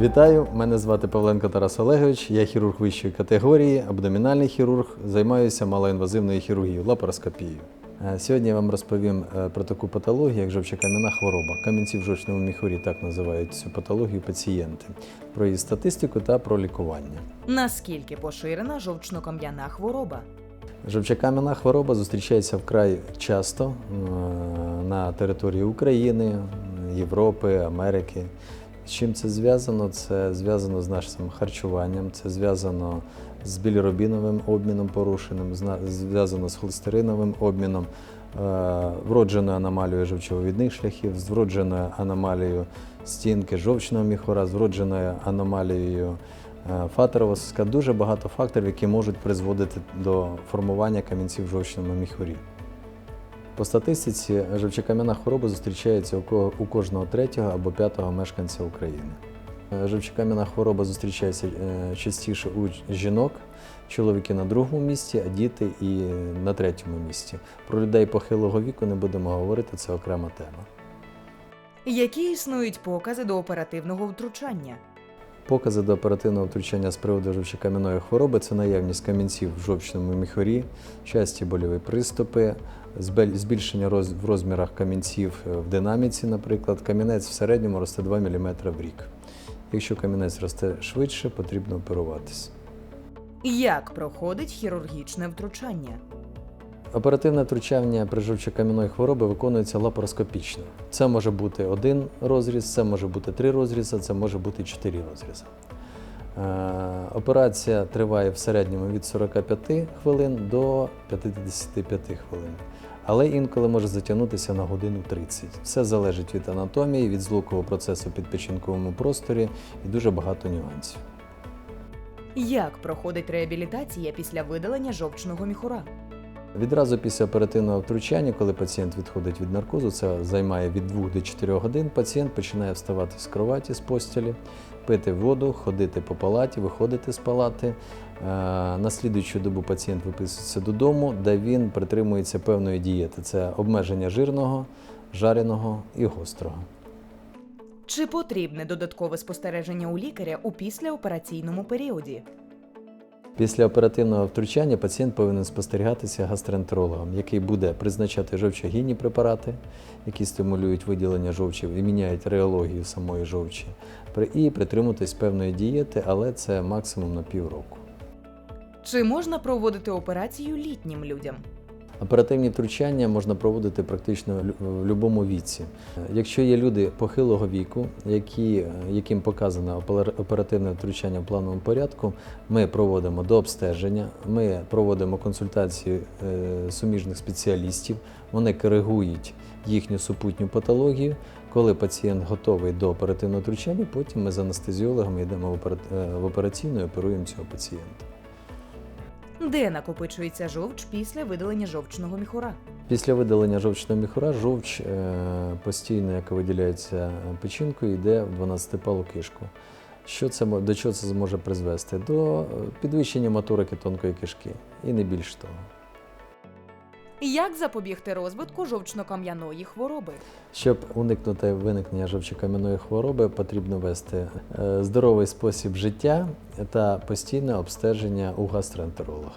Вітаю, мене звати Павленко Тарас Олегович. Я хірург вищої категорії, абдомінальний хірург, займаюся малоінвазивною хірургією, лапароскопією. Е, Сьогодні я вам розповім е, про таку патологію, як жовчокам'яна хвороба. Камінці в жовчному міхурі так називають цю патологію пацієнти, про її статистику та про лікування. Наскільки поширена жовчно-кам'яна хвороба? Жовчокам'яна хвороба зустрічається вкрай часто е, на території України, Європи, Америки. З чим це зв'язано? Це зв'язано з нашим харчуванням, це зв'язано з білірубіновим обміном порушеним, зв'язано з холестериновим обміном, е, вродженою аномалією жовчовидних шляхів, з вродженою аномалією стінки жовчного міхура, з вродженою аномалією е, фатерова соска. Дуже багато факторів, які можуть призводити до формування камінців в жовчному міхурі. По статистиці жовчокам'яна хвороба зустрічається у ко- у кожного третього або п'ятого мешканця України. Жовчокам'яна хвороба зустрічається е, частіше у жінок, чоловіки на другому місці, а діти і на третьому місці. Про людей похилого віку не будемо говорити, це окрема тема. Які існують покази до оперативного втручання? Покази до оперативного втручання з приводу жовчокам'яної хвороби це наявність камінців в жовчному міхурі, часті больові приступи, збільшення роз- в розмірах камінців е, в динаміці, наприклад. Камінець в середньому росте 2 мм в рік. Якщо камінець росте швидше, потрібно оперуватися. Як проходить хірургічне втручання? Оперативне втручання при жовчокам'яної хвороби виконується лапароскопічно. Це може бути один розріз, це може бути три розрізи, це може бути чотири розрізи. Е, Операція триває в середньому від 45 хвилин до 55 хвилин, але інколи може затягнутися на годину 30. Все залежить від анатомії, від злукового процесу в підпечінковому просторі і дуже багато нюансів. Як проходить реабілітація після видалення жовчного міхура? Відразу після оперативного втручання, коли пацієнт відходить від наркозу, це займає від 2 до 4 годин. Пацієнт починає вставати з кроваті, з постілі, пити воду, ходити по палаті, виходити з палати. Е, На слідуючу добу пацієнт виписується додому, де він притримується певної дієти. Це обмеження жирного, жареного і гострого. Чи потрібне додаткове спостереження у лікаря у післяопераційному періоді? Після оперативного втручання пацієнт повинен спостерігатися гастроентерологом, який буде призначати жовчогінні препарати, які стимулюють виділення жовчі і міняють реологію самої жовчі, і притримуватись певної дієти, але це максимум на півроку. Чи можна проводити операцію літнім людям? Оперативні втручання можна проводити практично в будь-якому віці. Якщо є люди похилого віку, які, яким показано опер- оперативне втручання в плановому порядку, ми проводимо до обстеження, ми проводимо консультації е, суміжних спеціалістів, вони коригують їхню супутню патологію. Коли пацієнт готовий до оперативного втручання, потім ми з анестезіологами йдемо в е, операційну і оперуємо цього пацієнта. Де накопичується жовч після видалення жовчного міхура? Після видалення жовчного міхура жовч е, постійно, яка виділяється печінкою, йде в 12-палу кишку. Що це, до чого це зможе призвести? До е, підвищення моторики тонкої кишки і не більш того. Як запобігти розвитку жовчно-кам'яної хвороби? Щоб уникнути виникнення жовчокам'яної хвороби, потрібно вести е, здоровий спосіб життя та постійне обстеження у гастроентеролога.